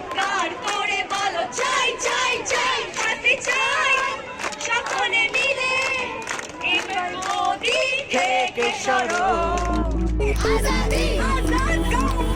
চিৎকার করে বলো চাই চাই চাই কাছে চাই। সকলে মিলে এবার মোদি থেকে সরো। Azadi Azad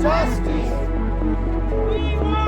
Tasty. We want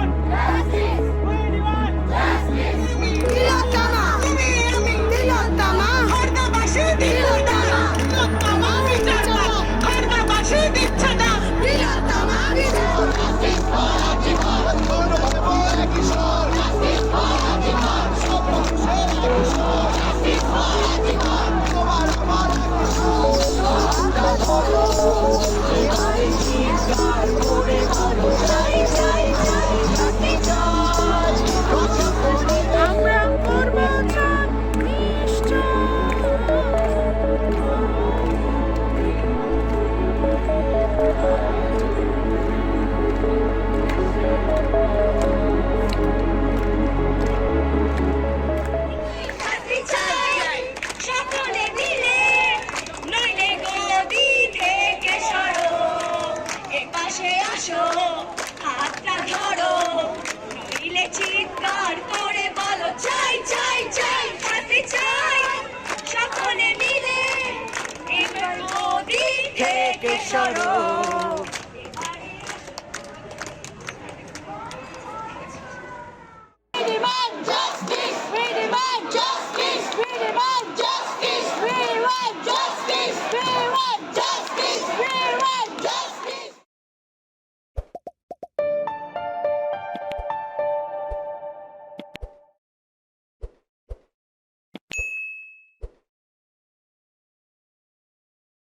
আসো, হাতটা ধরো। নইলে চিৎকার করে বলো, চাই চাই চাই খেতে চাই। সকলে মিলে এবার মোদি থেকে সরো।